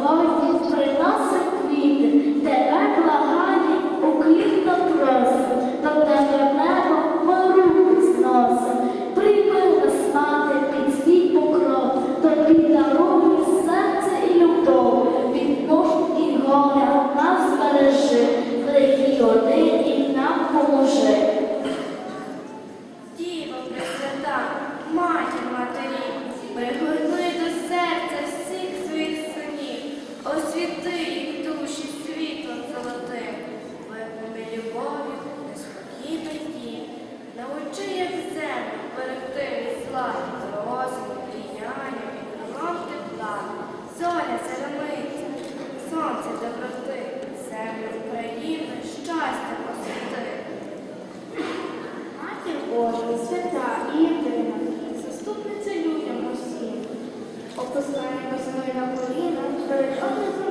розвазі Божа, свята і єдина, заступниця людям усім. Опускаємося ми на коліна перед образом